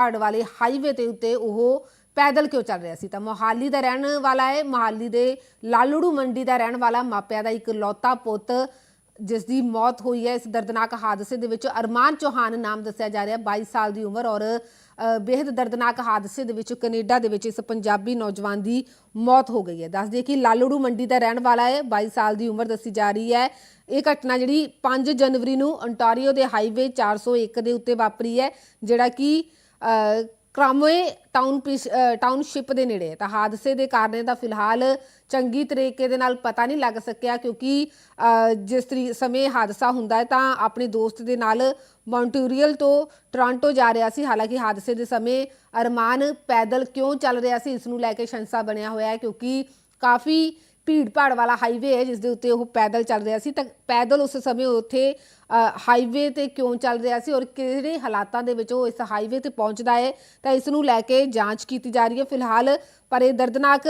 ਪਹਾੜ ਵਾਲੇ ਹਾਈਵੇ ਤੇ ਉੱਤੇ ਉਹ ਪੈਦਲ ਕਿਉਂ ਚੱਲ ਰਿਹਾ ਸੀ? ਤਾਂ ਮੋਹਾਲੀ ਦਾ ਰਹਿਣ ਵਾਲਾ ਹੈ ਮੋਹਾਲੀ ਦੇ ਲਾਲੜੂ ਮੰਡੀ ਦਾ ਰਹਿਣ ਵਾਲਾ ਮਾਪਿਆਂ ਦਾ ਇੱਕ ਲੌਤਾ ਪੁੱਤ ਜਿਸ ਦੀ ਮੌਤ ਹੋਈ ਹੈ। ਇਸ ਦਰਦਨਾਕ ਹਾਦਸੇ ਦੇ ਵਿੱਚ ਅਰਮਾਨ ਚੌਹਾਨ ਨਾਮ ਦੱਸਿਆ ਜਾ ਰਿਹਾ 22 ਸਾਲ ਦੀ ਉਮਰ ਔਰ ਅ, ਬੇहद ਦਰਦਨਾਕ ਹਾਦਸੇ ਦੇ ਵਿੱਚ ਕੈਨੇਡਾ ਦੇ ਵਿੱਚ ਇਸ ਪੰਜਾਬੀ ਨੌਜਵਾਨ ਦੀ ਮੌਤ ਹੋ ਗਈ ਹੈ। ਦੱਸ ਦਈਏ ਕਿ ਲਾਲੜੂ ਮੰਡੀ ਦਾ ਰਹਿਣ ਵਾਲਾ ਹੈ 22 ਸਾਲ ਦੀ ਉਮਰ ਦੱਸੀ ਜਾ ਰਹੀ ਹੈ। ਇਹ ਘਟਨਾ ਜਿਹੜੀ 5 ਜਨਵਰੀ ਨੂੰ ਅੰਟਾਰੀਓ ਦੇ ਹਾਈਵੇ 401 ਦੇ ਉੱਤੇ ਵਾਪਰੀ ਹੈ ਜਿਹੜਾ ਕਿ ਕ੍ਰਾਮਵੇ ਟਾਊਨ ਪਿਸ- ਟਾਊਨਸ਼ਿਪ ਦੇ ਨੇੜੇ ਹੈ। ਤਾਂ ਹਾਦਸੇ ਦੇ ਕਾਰਨਾਂ ਦਾ ਫਿਲਹਾਲ ਚੰਗੀ ਤਰੀਕੇ ਦੇ ਨਾਲ ਪਤਾ ਨਹੀਂ ਲੱਗ ਸਕਿਆ ਕਿਉਂਕਿ ਜਿਸ ਤਰੀ, ਸਮੇਂ ਹਾਦਸਾ ਹੁੰਦਾ ਹੈ ਤਾਂ ਆਪਣੇ ਦੋਸਤ ਦੇ ਨਾਲ ਮੌਂਟਰੀਅਲ ਤੋਂ ਟੋਰਾਂਟੋ ਜਾ ਰਿਹਾ ਸੀ। ਹਾਲਾਂਕਿ ਹਾਦਸੇ ਦੇ ਸਮੇਂ ਅਰਮਾਨ ਪੈਦਲ ਕਿਉਂ ਚੱਲ ਰਿਹਾ ਸੀ, ਇਸ ਨੂੰ ਲੈ ਕੇ ਸ਼ੰਸਾ ਬਣਿਆ ਹੋਇਆ ਹੈ ਕਿਉਂਕਿ ਕਾਫੀ ਭੀੜ ਭਾੜ ਵਾਲਾ ਹਾਈਵੇ ਹੈ ਜਿਸ ਦੇ ਉੱਤੇ ਉਹ ਪੈਦਲ ਚੱਲ ਰਿਹਾ ਸੀ। ਤਾਂ ਪੈਦਲ ਉਸ ਸਮੇਂ ਉੱਥੇ ਹਾਈਵੇ ਤੇ ਕਿਉਂ ਚੱਲ ਰਿਹਾ ਸੀ ਔਰ ਕਿਹੜੇ ਹਾਲਾਤਾਂ ਦੇ ਵਿੱਚ ਉਹ ਇਸ ਹਾਈਵੇ ਤੇ ਪਹੁੰਚਦਾ ਹੈ, ਤਾਂ ਇਸ ਨੂੰ ਲੈ ਕੇ ਜਾਂਚ ਕੀਤੀ ਜਾ ਰਹੀ ਹੈ। ਫਿਲਹਾਲ ਪਰ ਇਹ ਦਰਦਨਾਕ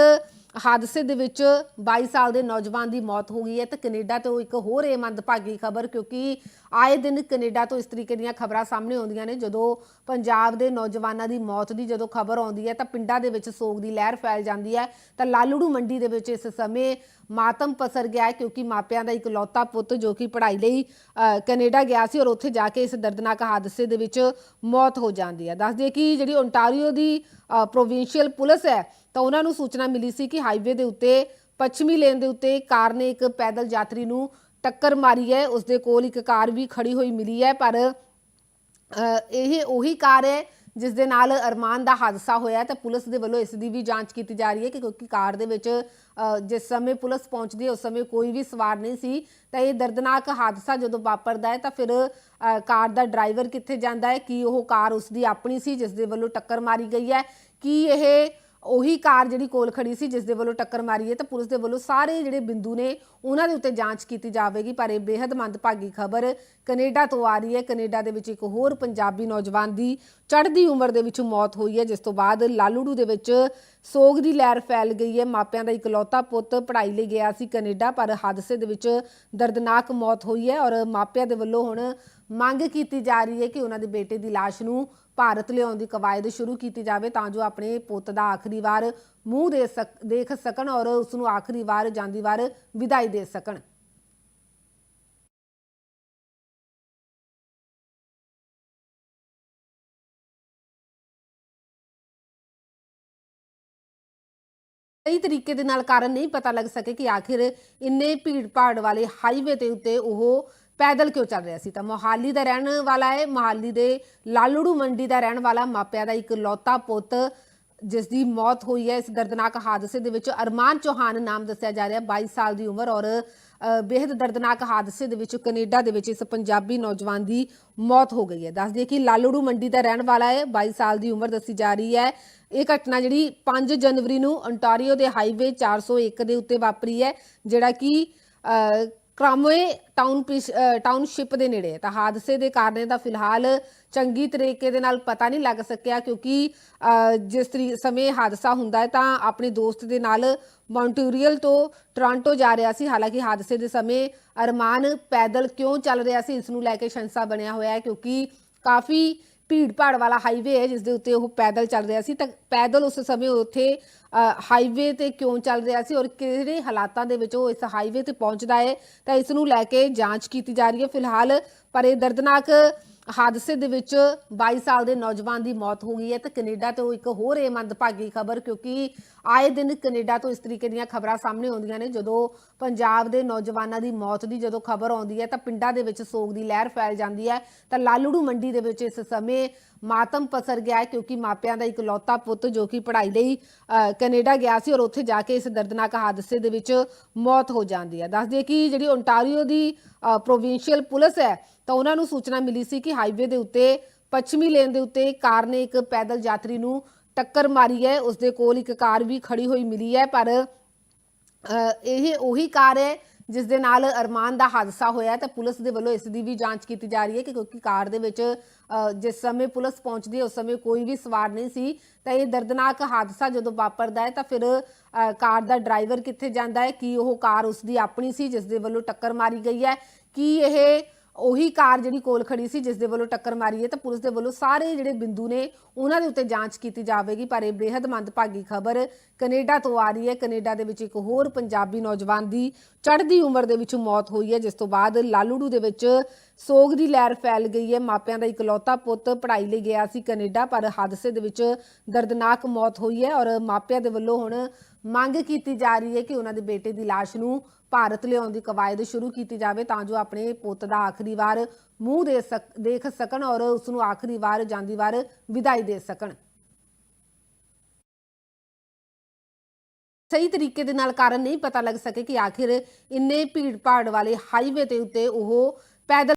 ਹਾਦਸੇ ਦੇ ਵਿੱਚ 22 ਸਾਲ ਦੇ ਨੌਜਵਾਨ ਦੀ ਮੌਤ ਹੋ ਗਈ ਹੈ ਤੇ ਕੈਨੇਡਾ ਤੋਂ ਇੱਕ ਹੋਰ ਇਹ ਮੰਦਭਾਗੀ ਖਬਰ, ਕਿਉਂਕਿ ਆਏ ਦਿਨ ਕੈਨੇਡਾ ਤੋਂ ਇਸ ਤਰੀਕੇ ਦੀਆਂ ਖਬਰਾਂ ਸਾਹਮਣੇ ਆਉਂਦੀਆਂ ਨੇ, ਜਦੋਂ ਪੰਜਾਬ ਦੇ ਨੌਜਵਾਨਾਂ ਦੀ ਮੌਤ ਦੀ ਜਦੋਂ ਖਬਰ ਆਉਂਦੀ ਹੈ ਤਾਂ ਪਿੰਡਾਂ ਦੇ ਵਿੱਚ ਸੋਗ ਦੀ ਲਹਿਰ ਫੈਲ ਜਾਂਦੀ ਹੈ, ਤਾਂ ਲਾਲੜੂ ਮੰਡੀ ਦੇ ਵਿੱਚ ਇਸ ਸਮੇਂ ਮਾਤਮ ਪਸਰ ਗਿਆ ਹੈ, ਕਿਉਂਕਿ ਮਾਪਿਆਂ ਦਾ ਇੱਕ ਲੌਤਾ ਪੁੱਤ ਜੋ ਕਿ ਪੜ੍ਹਾਈ ਲਈ ਕੈਨੇਡਾ ਗਿਆ ਸੀ ਔਰ ਉੱਥੇ ਜਾ ਕੇ ਇਸ ਦਰਦਨਾਕ ਹਾਦਸੇ ਦੇ ਵਿੱਚ ਮੌਤ ਹੋ ਜਾਂਦੀ ਹੈ। ਦੱਸ ਦਈਏ ਕਿ ਜਿਹੜੀ ਓਨਟਾਰੀਓ ਦੀ ਪ੍ਰੋਵਿੰਸ਼ੀਅਲ ਪੁਲਿਸ ਹੈ ਤਾਂ ਉਹਨਾਂ ਨੂੰ ਸੂਚਨਾ ਮਿਲੀ ਸੀ ਕਿ ਹਾਈਵੇ ਦੇ ਉੱਤੇ ਪੱਛਮੀ ਲੇਨ ਦੇ ਉੱਤੇ ਕਾਰ ਨੇ ਇੱਕ ਪੈਦਲ ਯਾਤਰੀ ਨੂੰ ਟੱਕਰ ਮਾਰੀ ਹੈ। ਉਸ ਦੇ ਕੋਲ ਇੱਕ ਕਾਰ ਵੀ ਖੜੀ ਹੋਈ ਮਿਲੀ ਹੈ ਪਰ ਅ, ਇਹ ਉਹੀ ਕਾਰ ਹੈ ਜਿਸ ਦੇ ਨਾਲ ਅਰਮਾਨ ਦਾ ਹਾਦਸਾ ਹੋਇਆ ਤਾਂ ਪੁਲਿਸ ਦੇ ਵੱਲੋਂ ਇਸ ਦੀ ਵੀ ਜਾਂਚ ਕੀਤੀ ਜਾ ਰਹੀ ਹੈ ਕਿ ਕਿਉਂਕਿ ਕਾਰ ਦੇ ਵਿੱਚ ਜਿਸ ਸਮੇਂ ਪੁਲਿਸ ਪਹੁੰਚਦੀ ਹੈ, ਉਸ ਸਮੇਂ ਕੋਈ ਵੀ ਸਵਾਰ ਨਹੀਂ ਸੀ। ਤਾਂ ਇਹ ਦਰਦਨਾਕ ਹਾਦਸਾ ਜਦੋਂ ਵਾਪਰਦਾ ਹੈ, ਤਾਂ ਫਿਰ ਕਾਰ ਦਾ ਡਰਾਈਵਰ ਕਿੱਥੇ ਜਾਂਦਾ ਹੈ? ਕੀ ਉਹ ਕਾਰ ਉਸ ਦੀ ਆਪਣੀ ਸੀ, ਜਿਸ ਦੇ ਵੱਲੋਂ ਟੱਕਰ ਮਾਰੀ ਗਈ ਹੈ? ਕੀ ਇਹ ਉਹੀ ਕਾਰ ਜਿਹੜੀ ਕੋਲ ਖੜੀ ਸੀ ਜਿਸ ਦੇ ਵੱਲੋਂ ਟੱਕਰ ਮਾਰੀ ਹੈ ਤਾਂ ਪੁਲਿਸ ਦੇ ਵੱਲੋਂ ਸਾਰੇ ਜਿਹੜੇ ਬਿੰਦੂ ਨੇ, ਉਹਨਾਂ ਦੇ ਉੱਤੇ ਜਾਂਚ ਕੀਤੀ ਜਾਵੇਗੀ, ਪਰ ਇਹ ਬੇहद ਮੰਦਭਾਗੀ ਖਬਰ ਕੈਨੇਡਾ ਤੋਂ ਆ ਰਹੀ ਹੈ। ਕੈਨੇਡਾ ਦੇ ਵਿੱਚ ਇੱਕ ਹੋਰ ਪੰਜਾਬੀ ਨੌਜਵਾਨ ਦੀ ਚੜ੍ਹਦੀ ਉਮਰ ਦੇ ਵਿੱਚ ਮੌਤ ਹੋਈ ਹੈ, ਜਿਸ ਤੋਂ ਬਾਅਦ ਲਾਲੂੜੂ ਦੇ ਵਿੱਚ ਸੋਗ ਦੀ ਲਹਿਰ ਫੈਲ ਗਈ ਹੈ। ਮਾਪਿਆਂ ਦਾ ਇਕਲੌਤਾ ਪੁੱਤ ਪੜ੍ਹਾਈ ਲਈ ਗਿਆ ਸੀ ਕੈਨੇਡਾ, ਪਰ ਹਾਦਸੇ ਦੇ ਵਿੱਚ ਦਰਦਨਾਕ ਮੌਤ ਹੋਈ ਹੈ ਔਰ ਮਾਪਿਆਂ ਦੇ ਵੱਲੋਂ ਹੁਣ ਮੰਗ ਕੀਤੀ ਜਾ ਰਹੀ ਹੈ ਕਿ ਉਹਨਾਂ ਦੇ ਬੇਟੇ ਦੀ ਲਾਸ਼ ਨੂੰ ਭਾਰਤ ਲਿਆਉਣ ਦੀ ਕਵਾਇਦ ਸ਼ੁਰੂ ਕੀਤੀ ਜਾਵੇ ਤਾਂ ਜੋ ਆਪਣੇ ਪੁੱਤ ਦਾ ਆਖਰੀ ਵਾਰ ਮੂੰਹ ਦੇ ਦੇਖ ਸਕਣ ਔਰ ਉਸ ਨੂੰ ਆਖਰੀ ਵਾਰ ਜਾਂਦੀ ਵਾਰ ਵਿਦਾਈ ਦੇ ਸਕਣ। ਸਹੀ ਤਰੀਕੇ ਦੇ ਨਾਲ ਕਾਰਨ ਨਹੀਂ ਪਤਾ ਲੱਗ ਸਕੇ ਕਿ ਆਖਿਰ ਇੰਨੇ ਭੀੜ ਭਾੜ ਵਾਲੇ ਹਾਈਵੇ ਤੇ ਉੱਤੇ ਉਹ ਪੈਦਲ ਕਿਉਂ ਚੱਲ ਰਿਹਾ ਸੀ? ਤਾਂ ਮੋਹਾਲੀ ਦਾ ਰਹਿਣ ਵਾਲਾ ਹੈ ਮੋਹਾਲੀ ਦੇ ਲਾਲੜੂ ਮੰਡੀ ਦਾ ਰਹਿਣ ਵਾਲਾ ਮਾਪਿਆਂ ਦਾ ਇੱਕ ਲੌਤਾ ਪੁੱਤ ਜਿਸ ਦੀ ਮੌਤ ਹੋਈ ਹੈ। ਇਸ ਦਰਦਨਾਕ ਹਾਦਸੇ ਦੇ ਵਿੱਚ ਅਰਮਾਨ ਚੌਹਾਨ ਨਾਮ ਦੱਸਿਆ ਜਾ ਰਿਹਾ 22 ਸਾਲ ਦੀ ਉਮਰ ਔਰ ਅ, ਬੇहद ਦਰਦਨਾਕ ਹਾਦਸੇ ਦੇ ਵਿੱਚ ਕੈਨੇਡਾ ਦੇ ਵਿੱਚ ਇਸ ਪੰਜਾਬੀ ਨੌਜਵਾਨ ਦੀ ਮੌਤ ਹੋ ਗਈ ਹੈ। ਦੱਸ ਦਈਏ ਕਿ ਲਾਲੜੂ ਮੰਡੀ ਦਾ ਰਹਿਣ ਵਾਲਾ ਹੈ 22 ਸਾਲ ਦੀ ਉਮਰ ਦੱਸੀ ਜਾ ਰਹੀ ਹੈ। ਇਹ ਘਟਨਾ ਜਿਹੜੀ 5 ਜਨਵਰੀ ਨੂੰ ਅੰਟਾਰੀਓ ਦੇ ਹਾਈਵੇ 401 ਦੇ ਉੱਤੇ ਵਾਪਰੀ ਹੈ ਜਿਹੜਾ ਕਿ ਕ੍ਰਾਮਵੇ ਟਾਊਨ ਪਿਸ- ਟਾਊਨਸ਼ਿਪ ਦੇ ਨੇੜੇ ਹੈ। ਤਾਂ ਹਾਦਸੇ ਦੇ ਕਾਰਨਾਂ ਦਾ ਫਿਲਹਾਲ ਚੰਗੀ ਤਰੀਕੇ ਦੇ ਨਾਲ ਪਤਾ ਨਹੀਂ ਲੱਗ ਸਕਿਆ, ਕਿਉਂਕਿ ਜਿਸ ਤਰੀ, ਸਮੇਂ ਹਾਦਸਾ ਹੁੰਦਾ ਹੈ, ਤਾਂ ਆਪਣੇ ਦੋਸਤ ਦੇ ਨਾਲ ਮੌਂਟਰੀਅਲ ਤੋਂ ਟੋਰਾਂਟੋ ਜਾ ਰਿਹਾ ਸੀ। ਹਾਲਾਂਕਿ ਹਾਦਸੇ ਦੇ ਸਮੇਂ ਅਰਮਾਨ ਪੈਦਲ ਕਿਉਂ ਚੱਲ ਰਿਹਾ ਸੀ, ਇਸ ਨੂੰ ਲੈ ਕੇ ਸ਼ੰਸਾ ਬਣਿਆ ਹੋਇਆ ਹੈ, ਕਿਉਂਕਿ ਕਾਫੀ ਭੀੜ ਭਾੜ ਵਾਲਾ ਹਾਈਵੇ ਹੈ ਜਿਸ ਦੇ ਉੱਤੇ ਉਹ ਪੈਦਲ ਚੱਲ ਰਿਹਾ ਸੀ। ਤਾਂ ਪੈਦਲ ਉਸ ਸਮੇਂ ਉੱਥੇ ਹਾਈਵੇ ਤੇ ਕਿਉਂ ਚੱਲ ਰਿਹਾ ਸੀ ਔਰ ਕਿਹੜੇ ਹਾਲਾਤਾਂ ਦੇ ਵਿੱਚ ਉਹ ਇਸ ਹਾਈਵੇ ਤੇ ਪਹੁੰਚਦਾ ਹੈ, ਤਾਂ ਇਸ ਨੂੰ ਲੈ ਕੇ ਜਾਂਚ ਕੀਤੀ ਜਾ ਰਹੀ ਹੈ ਫਿਲਹਾਲ। ਪਰ ਇਹ ਦਰਦਨਾਕ ਹਾਦਸੇ ਦੇ ਵਿੱਚ 22 ਸਾਲ ਦੇ ਨੌਜਵਾਨ ਦੀ ਮੌਤ ਹੋ ਗਈ ਹੈ। ਤੇ ਕੈਨੇਡਾ ਤੋਂ ਇੱਕ ਹੋਰ ਇਹ ਮੰਦਭਾਗੀ ਖਬਰ, ਕਿਉਂਕਿ ਆਏ ਦਿਨ ਕੈਨੇਡਾ ਤੋਂ ਇਸ ਤਰੀਕੇ ਦੀਆਂ ਖਬਰਾਂ ਸਾਹਮਣੇ ਆਉਂਦੀਆਂ ਨੇ। ਜਦੋਂ ਪੰਜਾਬ ਦੇ ਨੌਜਵਾਨਾਂ ਦੀ ਮੌਤ ਦੀ ਜਦੋਂ ਖਬਰ ਆਉਂਦੀ ਹੈ ਤਾਂ ਪਿੰਡਾਂ ਦੇ ਵਿੱਚ ਸੋਗ ਦੀ ਲਹਿਰ ਫੈਲ ਜਾਂਦੀ ਹੈ। ਤਾਂ ਲਾਲੜੂ ਮੰਡੀ ਦੇ ਵਿੱਚ ਇਸ ਸਮੇਂ ਮਾਤਮ ਪਸਰ ਗਿਆ ਕਿਉਂਕਿ ਮਾਪਿਆਂ ਦਾ ਇੱਕ ਪੁੱਤ ਜੋ ਕਿ ਪੜ੍ਹਾਈ ਲਈ ਕੈਨੇਡਾ ਗਿਆ ਸੀ ਔਰ ਉੱਥੇ ਜਾ ਕੇ ਇਸ ਦਰਦਨਾਕ ਹਾਦਸੇ ਦੇ ਵਿੱਚ ਮੌਤ ਹੋ ਜਾਂਦੀ ਹੈ। ਦੱਸ ਦਈਏ ਕਿ ਜਿਹੜੀ ਓਨਟਾਰੀਓ ਦੀ ਪ੍ਰੋਵਿੰਸ਼ੀਅਲ ਪੁਲਿਸ ਹੈ, ਤਾਂ ਉਹਨਾਂ ਨੂੰ ਸੂਚਨਾ ਮਿਲੀ ਸੀ ਕਿ ਹਾਈਵੇ ਦੇ ਉੱਤੇ, ਪੱਛਮੀ ਲੇਨ ਦੇ ਉੱਤੇ ਕਾਰ ਨੇ ਇੱਕ ਪੈਦਲ ਯਾਤਰੀ ਨੂੰ ਟੱਕਰ ਮਾਰੀ ਹੈ ਉਸ ਦੇ ਕੋਲ ਇੱਕ ਕਾਰ ਵੀ ਖੜੀ ਹੋਈ ਮਿਲੀ ਹੈ, ਪਰ ਇਹ ਉਹੀ ਕਾਰ ਹੈ ਜਿਸ ਦੇ ਨਾਲ ਅਰਮਾਨ ਦਾ ਹਾਦਸਾ ਹੋਇਆ ਤਾਂ ਪੁਲਿਸ ਦੇ ਵੱਲੋਂ ਇਸ ਦੀ ਵੀ ਜਾਂਚ ਕੀਤੀ ਜਾ ਰਹੀ ਹੈ ਕਿ ਕਿਉਂਕਿ ਕਾਰ ਦੇ ਵਿੱਚ ਜਿਸ ਸਮੇਂ ਪੁਲਿਸ ਪਹੁੰਚਦੀ ਹੈ, ਉਸ ਸਮੇਂ ਕੋਈ ਵੀ ਸਵਾਰ ਨਹੀਂ ਸੀ। ਤਾਂ ਇਹ ਦਰਦਨਾਕ ਹਾਦਸਾ ਜਦੋਂ ਵਾਪਰਦਾ ਹੈ ਤਾਂ ਫਿਰ ਕਾਰ ਦਾ ਡਰਾਈਵਰ ਕਿੱਥੇ ਜਾਂਦਾ ਹੈ? ਕੀ ਉਹ ਕਾਰ ਉਸ ਦੀ ਆਪਣੀ ਸੀ ਜਿਸ ਦੇ ਵੱਲੋਂ ਟੱਕਰ ਮਾਰੀ ਗਈ ਹੈ? ਕੀ ਇਹ ਉਹੀ ਕਾਰ ਜਿਹੜੀ ਕੋਲ ਖੜੀ ਸੀ, ਜਿਸ ਦੇ ਵੱਲੋਂ ਟੱਕਰ ਮਾਰੀ ਹੈ, ਤਾਂ ਪੁਲਿਸ ਦੇ ਵੱਲੋਂ ਸਾਰੇ ਜਿਹੜੇ ਬਿੰਦੂ ਨੇ, ਉਹਨਾਂ ਦੇ ਉੱਤੇ ਜਾਂਚ ਕੀਤੀ ਜਾਵੇਗੀ, ਪਰ ਇਹ ਬੇहद ਮੰਦਭਾਗੀ ਖਬਰ ਕੈਨੇਡਾ ਤੋਂ ਆ ਰਹੀ ਹੈ। ਕੈਨੇਡਾ ਦੇ ਵਿੱਚ ਇੱਕ ਹੋਰ ਪੰਜਾਬੀ ਨੌਜਵਾਨ ਦੀ ਚੜ੍ਹਦੀ ਉਮਰ ਦੇ ਵਿੱਚ ਮੌਤ ਹੋਈ ਹੈ, ਜਿਸ ਤੋਂ ਬਾਅਦ ਲਾਲੂੜੂ ਦੇ ਵਿੱਚ ਸੋਗ ਦੀ ਲਹਿਰ ਫੈਲ ਗਈ ਹੈ। ਮਾਪਿਆਂ ਦਾ ਇਕਲੌਤਾ ਪੁੱਤ ਪੜ੍ਹਾਈ ਲਈ ਗਿਆ ਸੀ ਕੈਨੇਡਾ, ਪਰ ਹਾਦਸੇ ਦੇ ਵਿੱਚ ਦਰਦਨਾਕ ਮੌਤ ਹੋਈ ਹੈ ਔਰ ਮਾਪਿਆਂ ਦੇ ਵੱਲੋਂ ਹੁਣ ਮੰਗ ਕੀਤੀ ਜਾ ਰਹੀ ਹੈ ਕਿ ਉਹਨਾਂ ਦੇ ਬੇਟੇ ਦੀ ਲਾਸ਼ ਨੂੰ ਭਾਰਤ ਲਿਆਉਣ ਦੀ ਕਵਾਇਦ ਸ਼ੁਰੂ ਕੀਤੀ ਜਾਵੇ ਤਾਂ ਜੋ ਆਪਣੇ ਪੁੱਤ ਦਾ ਆਖਰੀ ਵਾਰ ਮੂੰਹ ਦੇ ਦੇਖ ਸਕਣ ਔਰ ਉਸ ਨੂੰ ਆਖਰੀ ਵਾਰ ਜਾਂਦੀ ਵਾਰ ਵਿਦਾਈ ਦੇ ਸਕਣ। ਸਹੀ ਤਰੀਕੇ ਦੇ ਨਾਲ ਕਾਰਨ ਨਹੀਂ ਪਤਾ ਲੱਗ ਸਕੇ ਕਿ ਆਖਿਰ ਇੰਨੇ ਭੀੜ ਭਾੜ ਵਾਲੇ ਹਾਈਵੇ ਤੇ ਉੱਤੇ ਉਹ ਪੈਦਲ